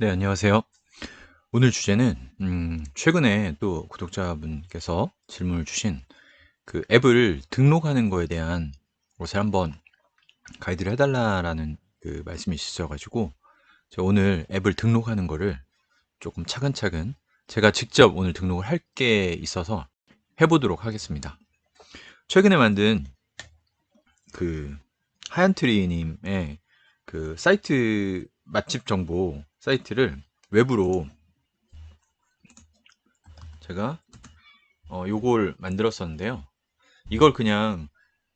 네, 안녕하세요. 오늘 주제는 음, 최근에 또 구독자분께서 질문을 주신 그 앱을 등록하는 거에 대한 것을 한번 가이드를 해 달라라는 그 말씀이 있으셔 가지고 제가 오늘 앱을 등록하는 거를 조금 차근차근 제가 직접 오늘 등록을 할 게 있어서 해 보도록 하겠습니다. 최근에 만든 그 하얀트리 님의 그 사이트 맛집 정보 사이트를 외부로 제가 어 요걸 만들었었는데요. 이걸 그냥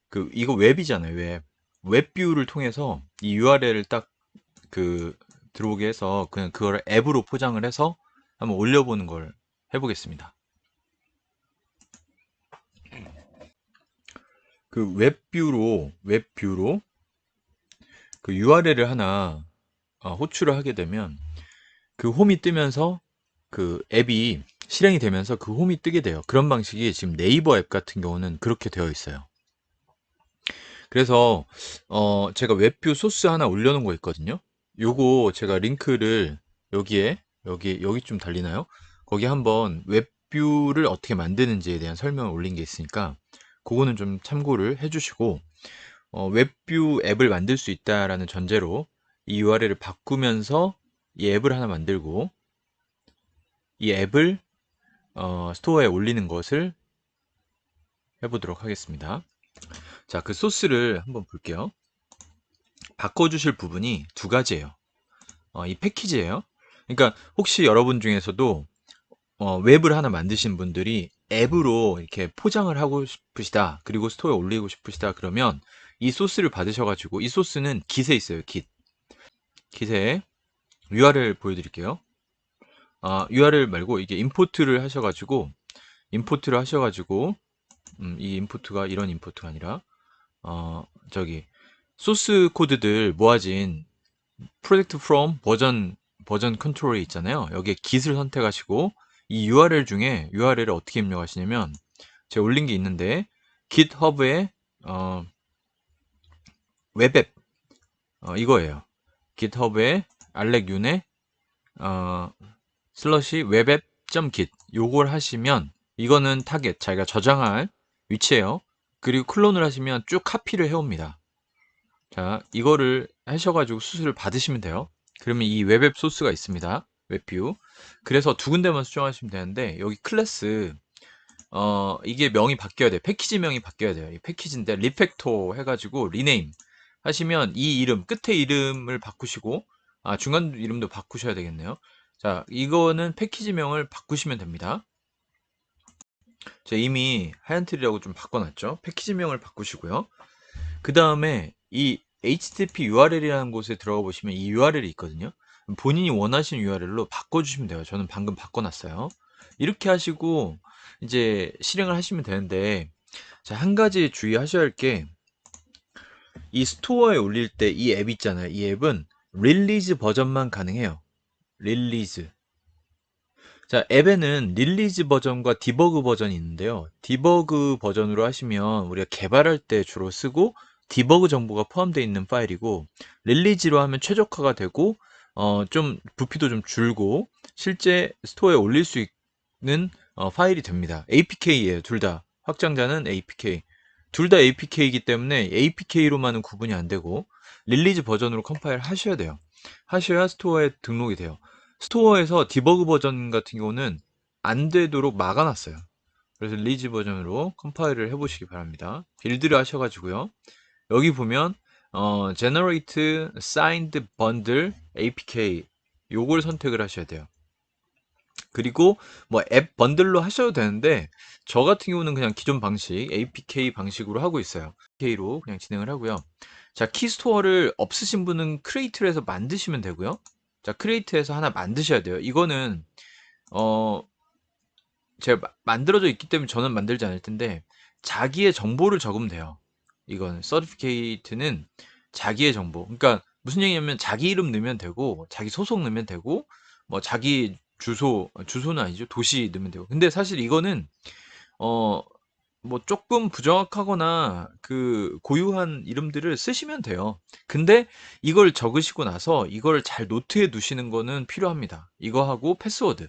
그 이거 웹이잖아요. 웹. 웹뷰를 통해서 이 URL을 딱 그 들어오게 해서 그냥 그걸 앱으로 포장을 해서 한번 올려보는 걸 해보겠습니다. 그 웹뷰로 웹뷰로 그 URL을 하나 어, 호출을 하게 되면 그 홈이 뜨면서 그 앱이 실행이 되면서 그 홈이 뜨게 돼요. 그런 방식이 지금 네이버 앱 같은 경우는 그렇게 되어 있어요. 그래서 어 제가 웹뷰 소스 하나 올려놓은 거 있거든요. 요거 제가 링크를 여기에 여기 여기 좀 달리나요? 거기 한번 웹뷰를 어떻게 만드는지에 대한 설명을 올린 게 있으니까 그거는 좀 참고를 해주시고 어, 웹뷰 앱을 만들 수 있다라는 전제로 이 URL을 바꾸면서 이 앱을 하나 만들고 이 앱을 어, 스토어에 올리는 것을 해보도록 하겠습니다. 자, 그 소스를 한번 볼게요. 바꿔주실 부분이 두 가지예요. 어, 이 패키지예요. 그러니까 혹시 여러분 중에서도 어, 웹을 하나 만드신 분들이 앱으로 이렇게 포장을 하고 싶으시다. 그리고 스토어에 올리고 싶으시다. 그러면 이 소스를 받으셔가지고 이 소스는 깃에 있어요. 깃. 깃에 URL 보여드릴게요. 아, URL 말고 이게 임포트를 하셔가지고 임포트를 하셔가지고 음, 이 임포트가 이런 임포트가 아니라 어, 저기 소스 코드들 모아진 프로젝트 프롬 버전 버전 컨트롤이 있잖아요. 여기에 git을 선택하시고 이 URL 중에 URL을 어떻게 입력하시냐면 제가 올린 게 있는데 github에 어, 웹앱 어, 이거예요. Github에 알렉 윤의 어, 슬러시 웹앱.git 요걸 하시면 이거는 타겟 자기가 저장할 위치예요. 그리고 클론을 하시면 쭉 카피를 해옵니다. 자, 이거를 하셔가지고 수수를 받으시면 돼요. 그러면 이 웹앱 소스가 있습니다. 웹뷰. 그래서 두 군데만 수정하시면 되는데 여기 클래스 어 이게 명이 바뀌어야 돼요. 패키지 명이 바뀌어야 돼요. 이 패키지인데 리팩토 해가지고 리네임 하시면 이 이름 끝에 이름을 바꾸시고 아 중간 이름도 바꾸셔야 되겠네요. 자 이거는 패키지명을 바꾸시면 됩니다. 자 이미 하얀트리라고 좀 바꿔놨죠. 패키지명을 바꾸시고요. 그 다음에 이 http url이라는 곳에 들어가 보시면 이 url이 있거든요. 본인이 원하시는 URL로 바꿔주시면 돼요. 저는 방금 바꿔놨어요. 이렇게 하시고 이제 실행을 하시면 되는데 자, 한 가지 주의하셔야 할 게 이 스토어에 올릴 때 이 앱 있잖아요. 이 앱은 릴리즈 버전만 가능해요. 릴리즈. 자, 앱에는 릴리즈 버전과 디버그 버전이 있는데요. 디버그 버전으로 하시면 우리가 개발할 때 주로 쓰고 디버그 정보가 포함되어 있는 파일이고 릴리즈로 하면 최적화가 되고 어, 좀 부피도 좀 줄고 실제 스토어에 올릴 수 있는 어, 파일이 됩니다. APK예요. 둘 다. 확장자는 APK. 둘 다 APK이기 때문에 APK로만은 구분이 안 되고 릴리즈 버전으로 컴파일 하셔야 돼요. 하셔야 스토어에 등록이 돼요. 스토어에서 디버그 버전 같은 경우는 안 되도록 막아놨어요. 그래서 릴리즈 버전으로 컴파일을 해보시기 바랍니다. 빌드를 하셔가지고요. 여기 보면 어, generate signed bundle apk 요걸 선택을 하셔야 돼요. 그리고 뭐 앱 번들로 하셔도 되는데 저 같은 경우는 그냥 기존 방식 APK 방식으로 하고 있어요. APK로 그냥 진행을 하고요. 자, 키스토어를 없으신 분은 크리에이트를 해서 만드시면 되고요. 자, 크리에이트에서 하나 만드셔야 돼요. 이거는 어 제가 만들어져 있기 때문에 저는 만들지 않을 텐데 자기의 정보를 적으면 돼요. 이건 서티피케이트는 자기의 정보. 그러니까 무슨 얘기냐면 자기 이름 넣으면 되고 자기 소속 넣으면 되고 뭐 자기 주소 주소는 아니죠. 도시 넣으면 되고. 근데 사실 이거는 어 뭐 조금 부정확하거나 그 고유한 이름들을 쓰시면 돼요. 근데 이걸 적으시고 나서 이걸 잘 노트에 두시는 거는 필요합니다. 이거 하고 패스워드.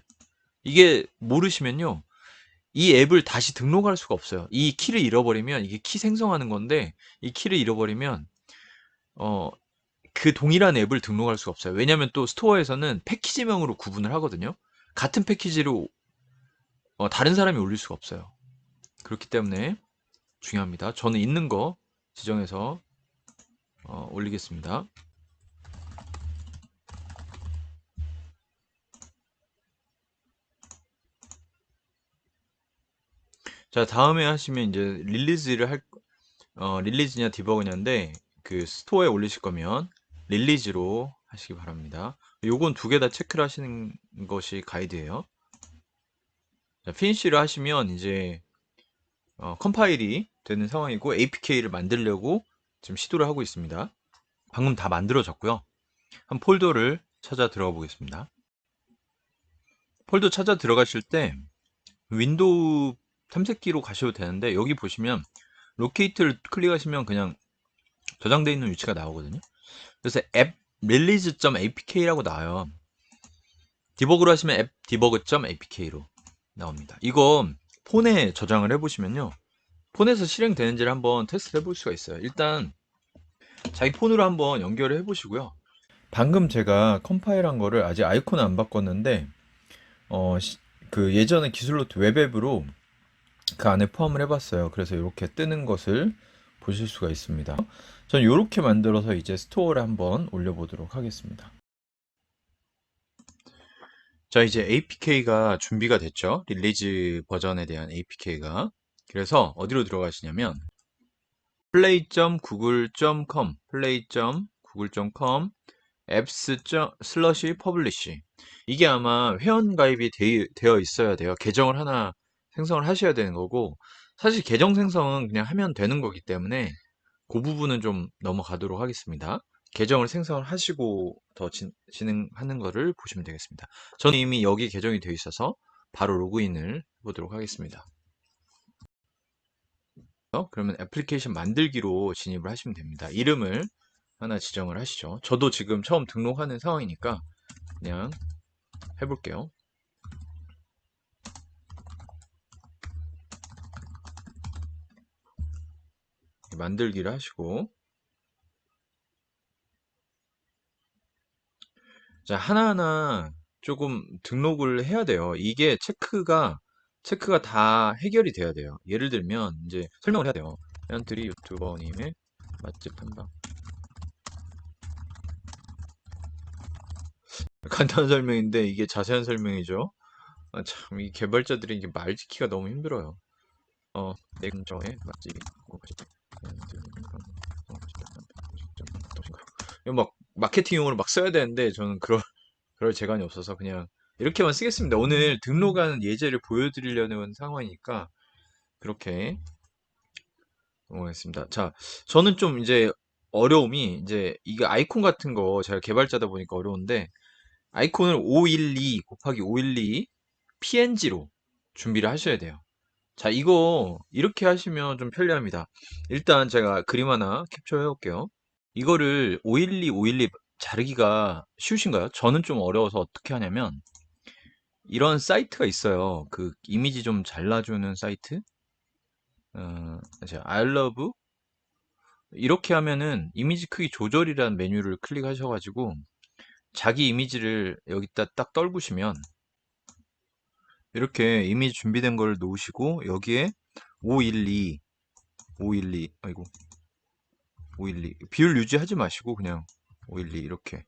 이게 모르시면요. 이 앱을 다시 등록할 수가 없어요. 이 키를 잃어버리면 이게 키 생성하는 건데 이 키를 잃어버리면 어, 그 동일한 앱을 등록할 수가 없어요. 왜냐면 또 스토어에서는 패키지명으로 구분을 하거든요. 같은 패키지로 어, 다른 사람이 올릴 수가 없어요. 그렇기 때문에 중요합니다. 저는 있는 거 지정해서 어, 올리겠습니다. 자, 다음에 하시면 이제 릴리즈를 할, 어, 릴리즈냐 디버그냐인데 그 스토어에 올리실 거면 릴리즈로 하시기 바랍니다. 요건 두 개 다 체크를 하시는 것이 가이드예요. 자, 피니쉬를 하시면 이제 어, 컴파일이 되는 상황이고 APK를 만들려고 지금 시도를 하고 있습니다. 방금 다 만들어졌고요. 한 폴더를 찾아 들어가 보겠습니다. 폴더 찾아 들어가실 때 윈도우 탐색기로 가셔도 되는데 여기 보시면 로케이트를 클릭하시면 그냥 저장되어 있는 위치가 나오거든요. 그래서 앱 release.apk라고 나와요. 디버그로 하시면 앱 debug.apk로 나옵니다. 이거 폰에 저장을 해보시면요. 폰에서 실행되는지를 한번 테스트 해볼 수가 있어요. 일단 자기 폰으로 한번 연결을 해보시고요. 방금 제가 컴파일한 거를 아직 아이콘 안 바꿨는데 어, 시- 그 예전에 기술노트 웹앱으로 그 안에 포함을 해봤어요. 그래서 이렇게 뜨는 것을 보실 수가 있습니다. 전 이렇게 만들어서 이제 스토어를 한번 올려보도록 하겠습니다. 자, 이제 APK가 준비가 됐죠. 릴리즈 버전에 대한 APK가. 그래서 어디로 들어가시냐면 play.google.com play.google.com apps 슬러시 publish 이게 아마 회원 가입이 되, 되어 있어야 돼요. 계정을 하나 생성을 하셔야 되는 거고 사실 계정 생성은 그냥 하면 되는 거기 때문에 그 부분은 좀 넘어가도록 하겠습니다. 계정을 생성을 하시고 더 진, 진행하는 거를 보시면 되겠습니다. 저는 이미 여기 계정이 되어 있어서 바로 로그인을 해보도록 하겠습니다. 어, 그러면 애플리케이션 만들기로 진입을 하시면 됩니다. 이름을 하나 지정을 하시죠. 저도 지금 처음 등록하는 상황이니까 그냥 해볼게요. 만들기를 하시고 자 하나하나 조금 등록을 해야 돼요. 이게 체크가 체크가 다 해결이 돼야 돼요. 예를 들면 이제 설명을 해야 돼요. 현트리 유튜버님의 맛집 탐방 간단한 설명인데 이게 자세한 설명이죠. 아, 참, 이 개발자들이 이게 말 짓기가 너무 힘들어요. 어, 내 근처에 맛집이 막 마케팅용으로 막 써야 되는데 저는 그럴 그럴 재간이 없어서 그냥 이렇게만 쓰겠습니다. 오늘 등록한 예제를 보여드리려는 상황이니까 그렇게 넘어가겠습니다. 자, 저는 좀 이제 어려움이 이제 이게 아이콘 같은 거 제가 개발자다 보니까 어려운데 아이콘을 512 곱하기 512 PNG로 준비를 하셔야 돼요. 자, 이거 이렇게 하시면 좀 편리합니다. 일단 제가 그림 하나 캡처해 올게요. 이거를 512, 512 자르기가 쉬우신가요? 저는 좀 어려워서 어떻게 하냐면 이런 사이트가 있어요. 그 이미지 좀 잘라주는 사이트. 어, love 이렇게 하면은 이미지 크기 조절이라는 메뉴를 클릭하셔가지고 자기 이미지를 여기다 딱 떨구시면 이렇게 이미지 준비된 걸 놓으시고 여기에 512 512 아이고 512 비율 유지하지 마시고 그냥 512 이렇게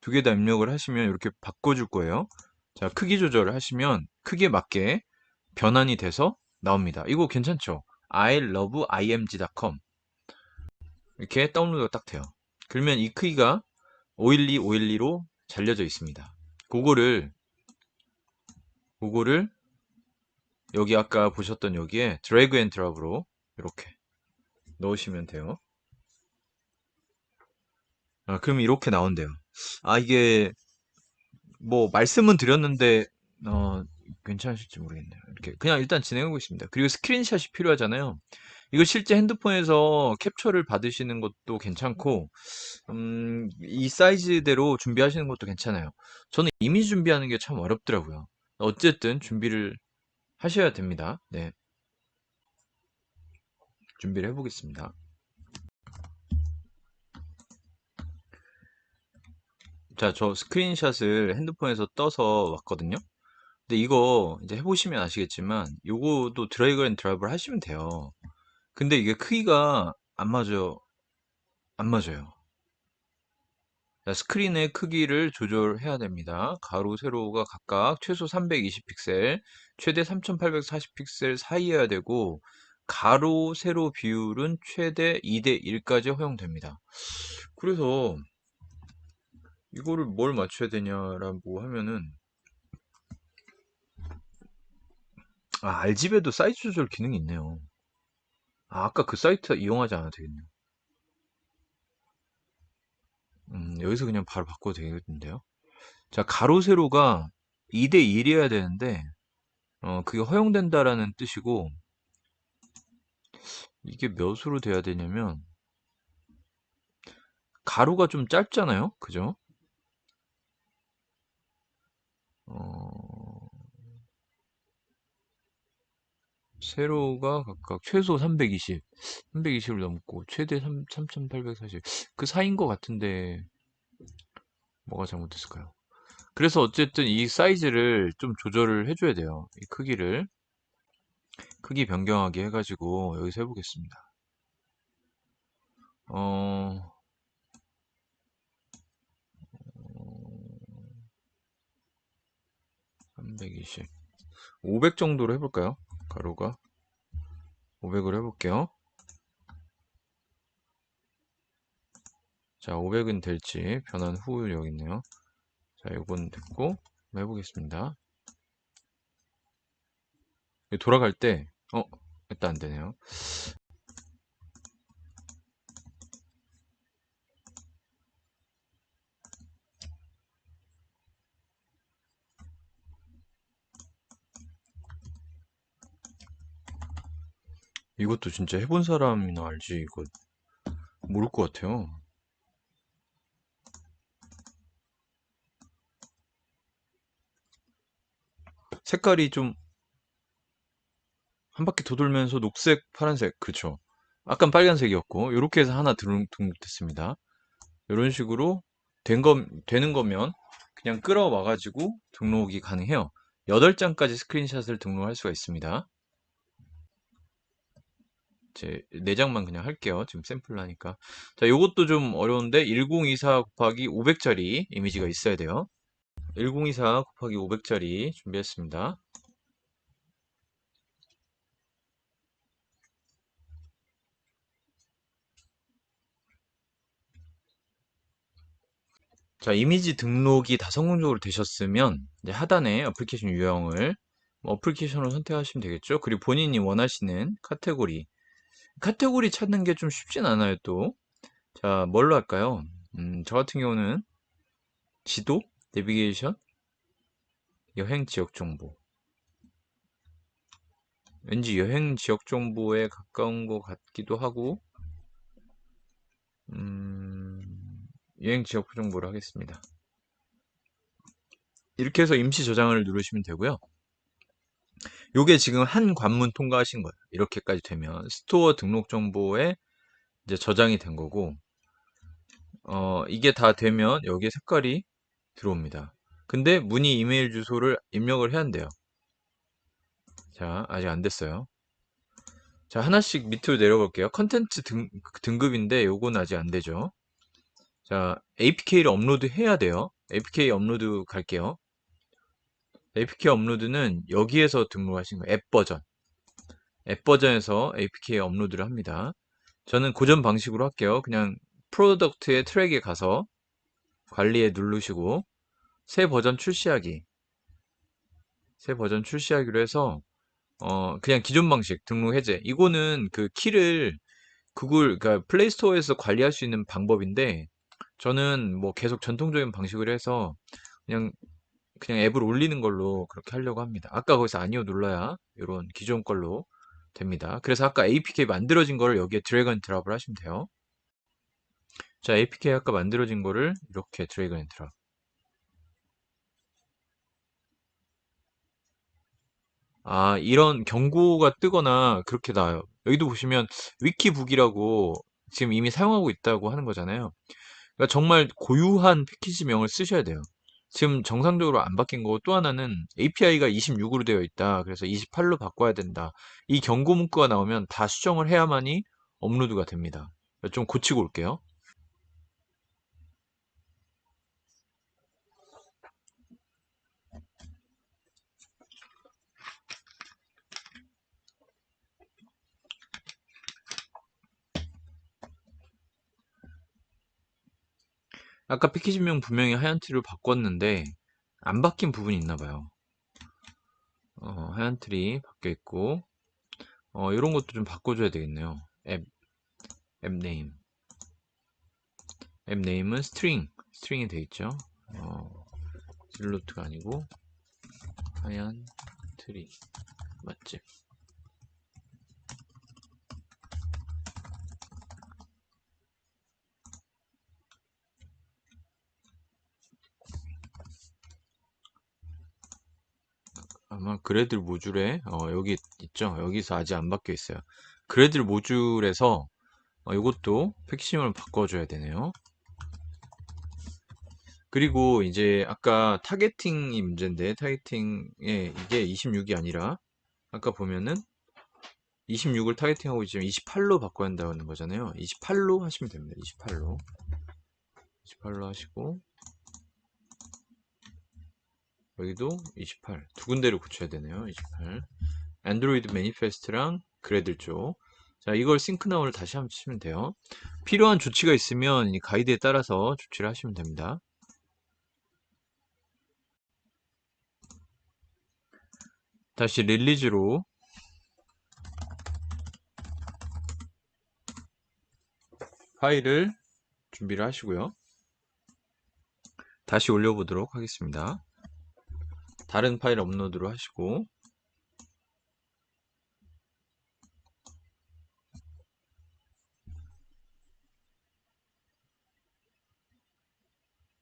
두 개 다 입력을 하시면 이렇게 바꿔줄 거예요. 자 크기 조절을 하시면 크기에 맞게 변환이 돼서 나옵니다. 이거 괜찮죠? I love img.com 이렇게 다운로드가 딱 돼요. 그러면 이 크기가 512, 512로 잘려져 있습니다. 그거를 그거를 여기 아까 보셨던 여기에 드래그 앤 드랍으로 이렇게 넣으시면 돼요. 아, 그럼 이렇게 나온대요. 아, 이게 뭐 말씀은 드렸는데 어, 괜찮으실지 모르겠네요. 이렇게 그냥 일단 진행하고 있습니다. 그리고 스크린샷이 필요하잖아요. 이거 실제 핸드폰에서 캡처를 받으시는 것도 괜찮고 음, 이 사이즈대로 준비하시는 것도 괜찮아요. 저는 이미 준비하는 게 참 어렵더라고요. 어쨌든 준비를 하셔야 됩니다. 네. 준비를 해보겠습니다. 자, 저 스크린샷을 핸드폰에서 떠서 왔거든요. 근데 이거 이제 해보시면 아시겠지만 요거도 드래그 앤 드랍을 하시면 돼요. 근데 이게 크기가 안 맞아요. 안 맞아요. 자, 스크린의 크기를 조절해야 됩니다. 가로, 세로가 각각 최소 320픽셀, 최대 3840픽셀 사이여야 되고, 가로, 세로 비율은 최대 2대 1까지 허용됩니다. 그래서 이거를 뭘 맞춰야 되냐라고 하면은 아, RGB에도 사이즈 조절 기능이 있네요. 아, 아까 그 사이트 이용하지 않아도 되겠네요. 음, 여기서 그냥 바로 바꿔도 되겠는데요. 자, 가로, 세로가 2대 1이어야 되는데, 어, 그게 허용된다라는 뜻이고, 이게 몇으로 돼야 되냐면, 가로가 좀 짧잖아요? 그죠? 어, 세로가 각각 최소 320, 320을 넘고 최대 3, 3840. 그 사이인 것 같은데 뭐가 잘못됐을까요? 그래서 어쨌든 이 사이즈를 좀 조절을 해줘야 돼요. 이 크기를 크기 변경하게 해가지고 여기서 해보겠습니다. 어, 320, 500 정도로 해볼까요? 가로가 500으로 해볼게요. 자, 500은 될지 변한 후 여기 있네요. 자, 요건 됐고 해보겠습니다. 돌아갈 때, 어, 일단 안 되네요. 이것도 진짜 해본 사람이나 알지, 이거. 모를 것 같아요. 색깔이 좀 한 바퀴 더 돌면서 녹색, 파란색, 그렇죠. 아까 빨간색이었고 이렇게 해서 하나 등- 등록됐습니다. 이런 식으로 된 거, 되는 거면 그냥 끌어와 가지고 등록이 가능해요. 8장까지 스크린샷을 등록할 수가 있습니다. 제 4장만 그냥 할게요. 지금 샘플 하니까. 자, 요것도 좀 어려운데 1024 곱하기 500짜리 이미지가 있어야 돼요. 1024 곱하기 500짜리 준비했습니다. 자, 이미지 등록이 다 성공적으로 되셨으면 하단에 어플리케이션 유형을 뭐 어플리케이션을 선택하시면 되겠죠. 그리고 본인이 원하시는 카테고리 카테고리 찾는 게 좀 쉽진 않아요, 또. 자, 뭘로 할까요? 음, 저 같은 경우는 지도, 내비게이션, 여행 지역 정보. 왠지 여행 지역 정보에 가까운 것 같기도 하고, 음, 여행 지역 정보를 하겠습니다. 이렇게 해서 임시 저장을 누르시면 되고요. 요게 지금 한 관문 통과하신 거예요. 이렇게까지 되면 스토어 등록 정보에 이제 저장이 된 거고 어, 이게 다 되면 여기에 색깔이 들어옵니다. 근데 문의 이메일 주소를 입력을 해야 한대요. 자, 아직 안 됐어요. 자, 하나씩 밑으로 내려볼게요. 컨텐츠 등, 등급인데 요건 아직 안 되죠. 자, APK를 업로드 해야 돼요. APK 업로드 갈게요. APK 업로드는 여기에서 등록하신 거예요. 앱 버전. 앱 버전에서 APK 업로드를 합니다. 저는 고전 방식으로 할게요. 그냥 프로덕트의 트랙에 가서 관리에 누르시고 새 버전 출시하기 새 버전 출시하기로 해서 어 그냥 기존 방식 등록 해제 이거는 그 키를 구글 그러니까 플레이스토어에서 관리할 수 있는 방법인데 저는 뭐 계속 전통적인 방식으로 해서 그냥 그냥 앱을 올리는 걸로 그렇게 하려고 합니다. 아까 거기서 아니요 눌러야 이런 기존 걸로 됩니다. 그래서 아까 APK 만들어진 거를 여기에 드래그 앤 드랍을 하시면 돼요. 자, APK 아까 만들어진 거를 이렇게 드래그 앤 드랍. 아, 이런 경고가 뜨거나 그렇게 나와요. 여기도 보시면 위키북이라고 지금 이미 사용하고 있다고 하는 거잖아요. 그러니까 정말 고유한 패키지명을 쓰셔야 돼요. 지금 정상적으로 안 바뀐 거고 또 하나는 API가 26으로 되어 있다. 그래서 28로 바꿔야 된다. 이 경고 문구가 나오면 다 수정을 해야만이 업로드가 됩니다. 좀 고치고 올게요. 아까 패키지명 분명히 하얀 트리로 바꿨는데 안 바뀐 부분이 있나 봐요. 어, 하얀 트리 바뀌어 있고 어, 이런 것도 좀 바꿔줘야 되겠네요. 앱, 앱 네임. 앱 네임은 스트링, 스트링이 돼 있죠. 어, 질로트가 아니고 하얀 트리 맛집. 아마 그래들 모듈에 어, 여기 있죠. 여기서 아직 안 바뀌어 있어요. 그래들 모듈에서 어, 이것도 패키징을 바꿔줘야 되네요. 그리고 이제 아까 타겟팅이 문제인데 타겟팅에 이게 26이 아니라 아까 보면은 26을 타겟팅하고 지금 28로 바꿔야 한다는 거잖아요. 28로 하시면 됩니다. 28로 28로 하시고 여기도 28. 두 군데를 고쳐야 되네요. 28. 안드로이드 매니페스트랑 그래들 쪽. 자, 이걸 싱크나우를 다시 한번 치면 돼요. 필요한 조치가 있으면 이 가이드에 따라서 조치를 하시면 됩니다. 다시 릴리즈로 파일을 준비를 하시고요. 다시 올려보도록 하겠습니다. 다른 파일 업로드로 하시고.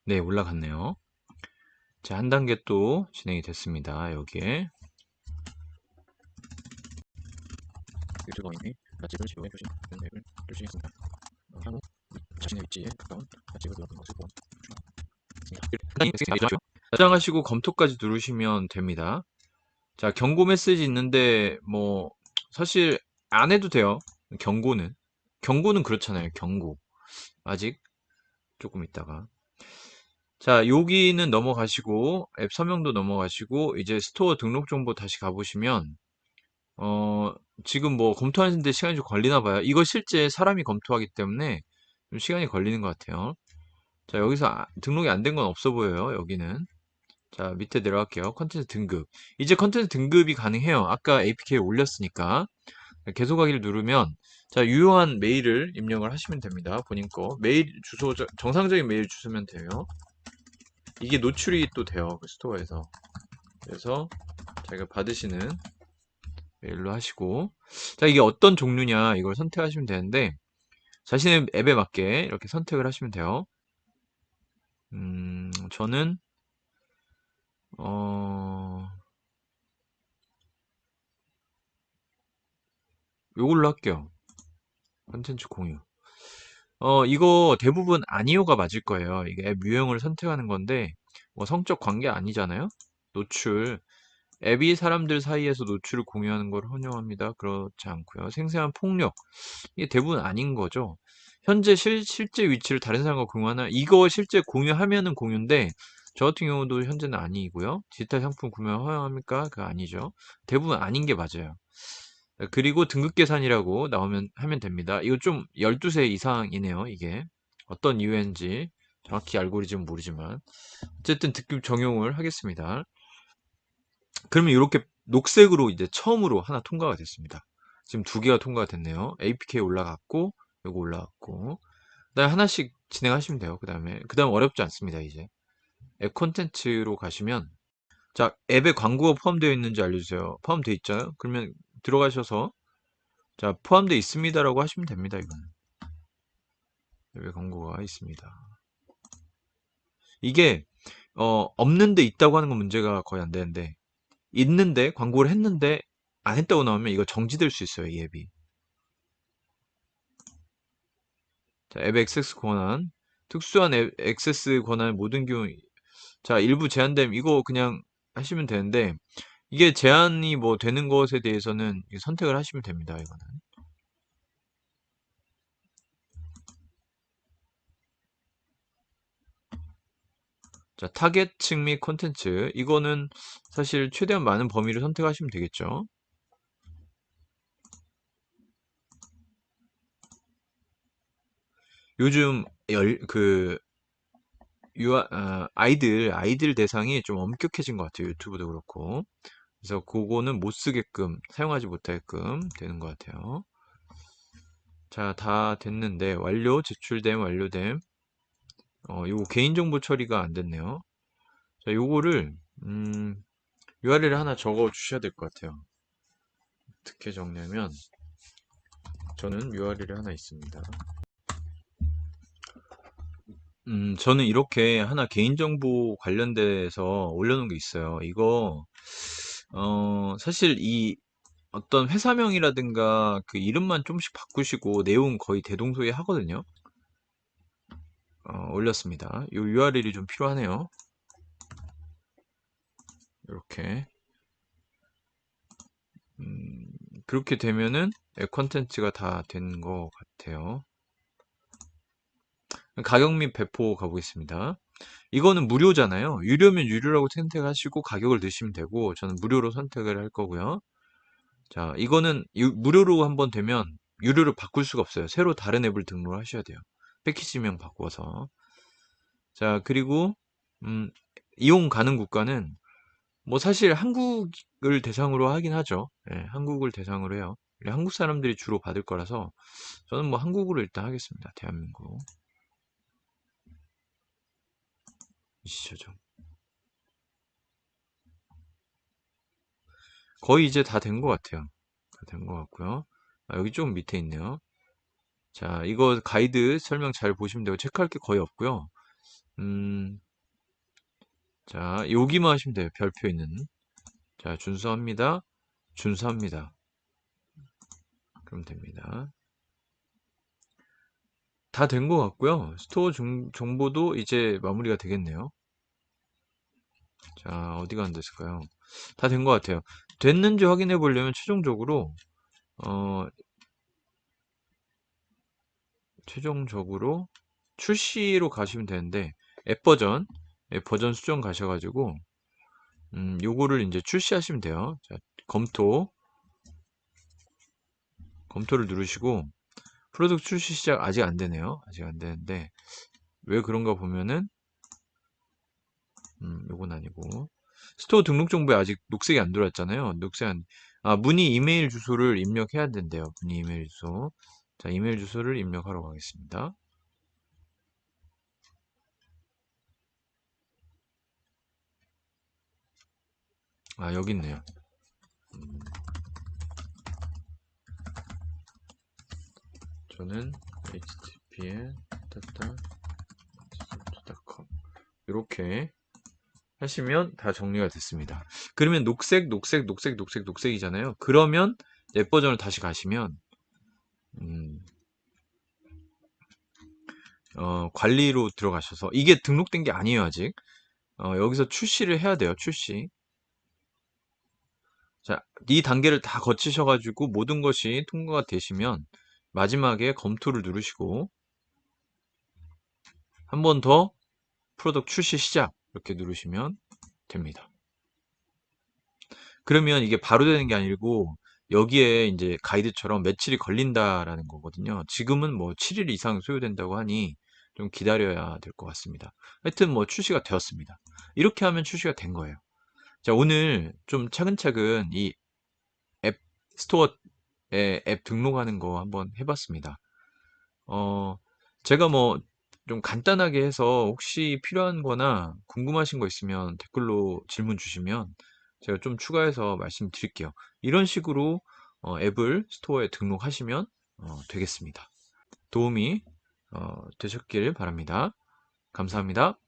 네 올라갔네요. 자 한 단계 또 진행이 됐습니다 여기에. 유튜버인의 맛집을 제공해 주신 앱을 주시겠습니다. 어, 향후 자신의 위치에 가까운 맛집을 들어본 것을 보았습니다 저장하시고 검토까지 누르시면 됩니다. 자, 경고 메시지 있는데 뭐 사실 안 해도 돼요. 경고는. 경고는 그렇잖아요. 경고. 아직 조금 있다가. 자, 여기는 넘어가시고 앱 서명도 넘어가시고 이제 스토어 등록 정보 다시 가보시면 어, 지금 뭐 검토하는데 시간이 좀 걸리나 봐요. 이거 실제 사람이 검토하기 때문에 좀 시간이 걸리는 것 같아요. 자, 여기서 아- 등록이 안 된 건 없어 보여요. 여기는. 자, 밑에 내려갈게요. 컨텐츠 등급. 이제 컨텐츠 등급이 가능해요. 아까 APK 올렸으니까. 계속하기를 누르면 자, 유효한 메일을 입력을 하시면 됩니다. 본인 거. 메일 주소, 정상적인 메일 주소면 돼요. 이게 노출이 또 돼요. 그 스토어에서. 그래서 자기가 받으시는 메일로 하시고 자, 이게 어떤 종류냐 이걸 선택하시면 되는데 자신의 앱에 맞게 이렇게 선택을 하시면 돼요. 음, 저는 어, 요걸로 할게요. 컨텐츠 공유. 어, 이거 대부분 아니오가 맞을 거예요. 이게 앱 유형을 선택하는 건데, 뭐 성적 관계 아니잖아요? 노출. 앱이 사람들 사이에서 노출을 공유하는 걸 헌용합니다. 그렇지 않고요. 생생한 폭력. 이게 대부분 아닌 거죠. 현재 실, 실제 위치를 다른 사람과 공유하나? 이거 실제 공유하면은 공유인데, 저 같은 경우도 현재는 아니고요. 디지털 상품 구매 허용합니까? 그거 아니죠. 대부분 아닌 게 맞아요. 그리고 등급 계산이라고 나오면 하면 됩니다. 이거 좀 12세 이상이네요. 이게 어떤 이유인지 정확히 알고리즘 모르지만 어쨌든 등급 적용을 하겠습니다. 그러면 이렇게 녹색으로 이제 처음으로 하나 통과가 됐습니다. 지금 두 개가 통과가 됐네요. APK 올라갔고 요거 올라갔고 그다음에 하나씩 진행하시면 돼요. 그 다음에 그 다음 어렵지 않습니다. 이제 앱 콘텐츠로 가시면 자, 앱에 광고가 포함되어 있는지 알려주세요. 포함되어 있죠? 그러면 들어가셔서 자, 포함되어 있습니다라고 하시면 됩니다. 이거는 앱에 광고가 있습니다. 이게 어, 없는데 있다고 하는 건 문제가 거의 안 되는데 있는데 광고를 했는데 안 했다고 나오면 이거 정지될 수 있어요. 이 앱이. 자, 앱 액세스 권한 특수한 앱 액세스 권한 모든 경우 자 일부 제한됨 이거 그냥 하시면 되는데 이게 제한이 뭐 되는 것에 대해서는 이 선택을 하시면 됩니다. 이거는 자 타겟층 및 콘텐츠 이거는 사실 최대한 많은 범위를 선택하시면 되겠죠. 요즘 열, 그, 유아, 아, 아이들, 아이들 대상이 좀 엄격해진 것 같아요. 유튜브도 그렇고. 그래서 그거는 못 쓰게끔, 사용하지 못하게끔 되는 것 같아요. 자, 다 됐는데, 완료, 제출됨, 완료됨. 어, 요거 개인정보 처리가 안 됐네요. 자, 요거를, 음, URL을 하나 적어 주셔야 될 것 같아요. 어떻게 적냐면, 저는 URL이 하나 있습니다. 음, 저는 이렇게 하나 개인정보 관련돼서 올려놓은 게 있어요. 이거, 어, 사실 이 어떤 회사명이라든가 그 이름만 좀씩 바꾸시고 내용 거의 대동소이 하거든요. 어, 올렸습니다. 이 URL이 좀 필요하네요. 이렇게. 음, 그렇게 되면은 컨텐츠가 다 된 것 같아요. 가격 및 배포 가보겠습니다. 이거는 무료잖아요. 유료면 유료라고 선택하시고 가격을 넣으시면 되고 저는 무료로 선택을 할 거고요. 자, 이거는 유- 무료로 한번 되면 유료로 바꿀 수가 없어요. 새로 다른 앱을 등록을 하셔야 돼요. 패키지명 바꿔서. 자, 그리고 음, 이용 가능 국가는 뭐 사실 한국을 대상으로 하긴 하죠. 예, 한국을 대상으로 해요. 한국 사람들이 주로 받을 거라서 저는 뭐 한국으로 일단 하겠습니다. 대한민국. 이시죠 거의 이제 다 된 것 같아요. 다 된 것 같고요. 아, 여기 좀 밑에 있네요. 자, 이거 가이드 설명 잘 보시면 되고 체크할 게 거의 없고요. 음, 자, 여기만 하시면 돼요. 별표 있는. 자, 준수합니다. 준수합니다. 그럼 됩니다. 다 된 것 같고요. 스토어 정, 정보도 이제 마무리가 되겠네요. 자, 어디가 안 됐을까요? 다 된 것 같아요. 됐는지 확인해 보려면 최종적으로 어, 최종적으로 출시로 가시면 되는데 앱 버전 앱 버전 수정 가셔가지고 음, 요거를 이제 출시하시면 돼요. 자, 검토 검토를 누르시고 프로덕트 출시 시작 아직 안 되네요. 아직 안 되는데 왜 그런가 보면은 음, 요건 아니고 스토어 등록 정보에 아직 녹색이 안 들어왔잖아요. 녹색 안, 아, 문의 이메일 주소를 입력해야 된대요. 문의 이메일 주소. 자, 이메일 주소를 입력하러 가겠습니다. 아, 여기 있네요. 음, 저는 httpl com 이렇게 하시면 다 정리가 됐습니다. 그러면 녹색, 녹색, 녹색, 녹색, 녹색이잖아요. 그러면 앱 버전을 다시 가시면 음, 어, 관리로 들어가셔서 이게 등록된 게 아니에요 아직. 어, 여기서 출시를 해야 돼요. 출시. 자, 이 단계를 다 거치셔가지고 모든 것이 통과가 되시면 마지막에 검토를 누르시고 한 번 더 프로덕트 출시 시작 이렇게 누르시면 됩니다. 그러면 이게 바로 되는 게 아니고 여기에 이제 가이드처럼 며칠이 걸린다라는 거거든요. 지금은 뭐 7일 이상 소요된다고 하니 좀 기다려야 될 것 같습니다. 하여튼 뭐 출시가 되었습니다. 이렇게 하면 출시가 된 거예요. 자, 오늘 좀 차근차근 이 앱 스토어에 앱 등록하는 거 한번 해봤습니다. 어, 제가 뭐 좀 간단하게 해서 혹시 필요한 거나 궁금하신 거 있으면 댓글로 질문 주시면 제가 좀 추가해서 말씀드릴게요. 이런 식으로 어, 앱을 스토어에 등록하시면 어, 되겠습니다. 도움이 어, 되셨길 바랍니다. 감사합니다.